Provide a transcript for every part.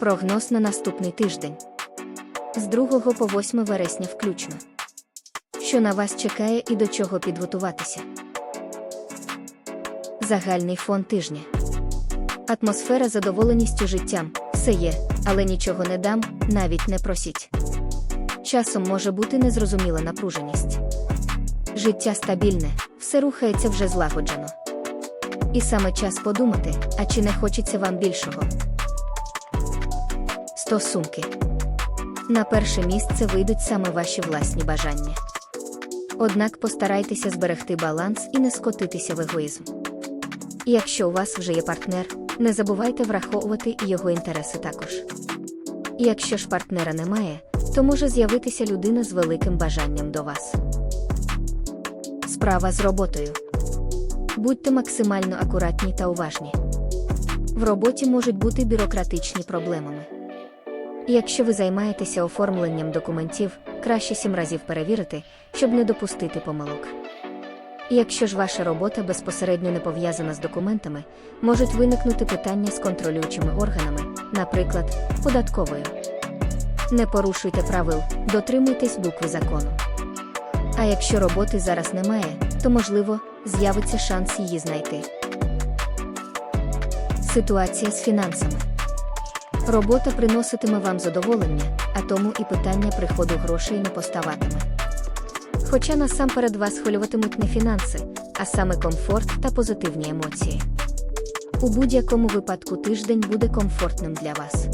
Прогноз на наступний тиждень з 2 по 8 вересня включно. Що на вас чекає і до чого підготуватися? Загальний фон тижня. Атмосфера задоволеністю життям. Все є, але нічого не дам, навіть не просіть. Часом може бути незрозуміла напруженість. Життя стабільне, все рухається вже злагоджено. І саме час подумати, а чи не хочеться вам більшого. Стосунки. На перше місце вийдуть саме ваші власні бажання. Однак постарайтеся зберегти баланс і не скотитися в егоїзм. Якщо у вас вже є партнер, не забувайте враховувати його інтереси також. Якщо ж партнера немає, то може з'явитися людина з великим бажанням до вас. Справа з роботою. Будьте максимально акуратні та уважні. В роботі можуть бути бюрократичні проблемами. Якщо ви займаєтеся оформленням документів, краще сім разів перевірити, щоб не допустити помилок. Якщо ж ваша робота безпосередньо не пов'язана з документами, можуть виникнути питання з контролюючими органами, наприклад, податковою. Не порушуйте правил, дотримуйтесь букви закону. А якщо роботи зараз немає, то можливо з'явиться шанс її знайти. Ситуація з фінансами. Робота приноситиме вам задоволення, а тому і питання приходу грошей не поставатиме. Хоча насамперед вас хвилюватимуть не фінанси, а саме комфорт та позитивні емоції. У будь-якому випадку тиждень буде комфортним для вас.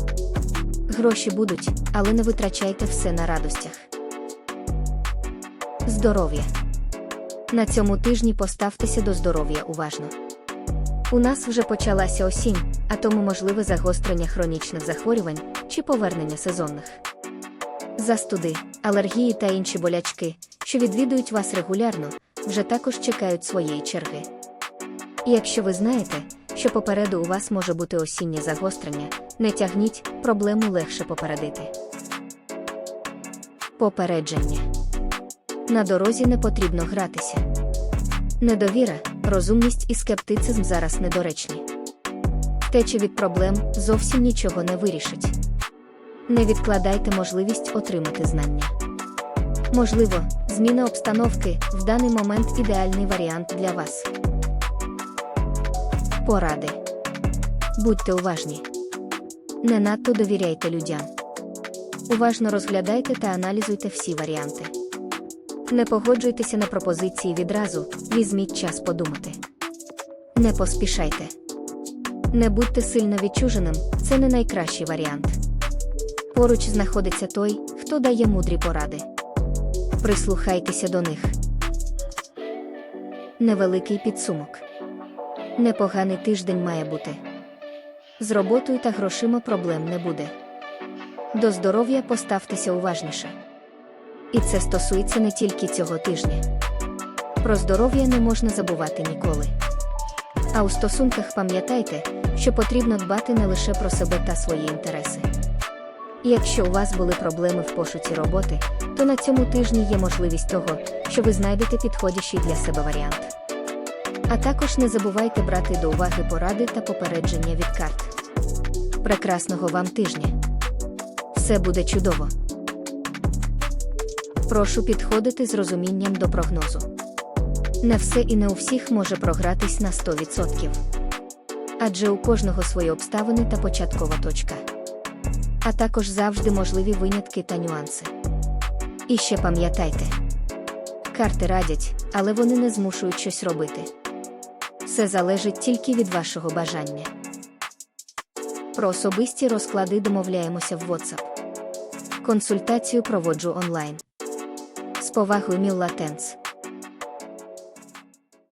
Гроші будуть, але не витрачайте все на радостях. Здоров'я. На цьому тижні поставтеся до здоров'я уважно. У нас вже почалася осінь, а тому можливе загострення хронічних захворювань чи повернення сезонних. Застуди, алергії та інші болячки, що відвідують вас регулярно, вже також чекають своєї черги. І якщо ви знаєте, що попереду у вас може бути осіннє загострення, не тягніть, проблему легше попередити. Попередження. На дорозі не потрібно гратися. Недовіра, розумність і скептицизм зараз недоречні. Втеча від проблем зовсім нічого не вирішить. Не відкладайте можливість отримати знання. Можливо, зміна обстановки в даний момент ідеальний варіант для вас. Поради. Будьте уважні. Не надто довіряйте людям. Уважно розглядайте та аналізуйте всі варіанти. Не погоджуйтеся на пропозиції відразу, візьміть час подумати. Не поспішайте. Не будьте сильно відчуженим, це не найкращий варіант. Поруч знаходиться той, хто дає мудрі поради. Прислухайтеся до них. Невеликий підсумок. Непоганий тиждень має бути. З роботою та грошима проблем не буде. До здоров'я поставтеся уважніше. І це стосується не тільки цього тижня. Про здоров'я не можна забувати ніколи. А у стосунках пам'ятайте, що потрібно дбати не лише про себе та свої інтереси. І якщо у вас були проблеми в пошуці роботи, то на цьому тижні є можливість того, що ви знайдете підходящий для себе варіант. А також не забувайте брати до уваги поради та попередження від карт. Прекрасного вам тижня! Все буде чудово! Прошу підходити з розумінням до прогнозу. Не все і не у всіх може програтись на 100%. Адже у кожного свої обставини та початкова точка. А також завжди можливі винятки та нюанси. І ще пам'ятайте: карти радять, але вони не змушують щось робити. Все залежить тільки від вашого бажання. Про особисті розклади домовляємося в WhatsApp. Консультацію проводжу онлайн. З повагою Мілла Тенс.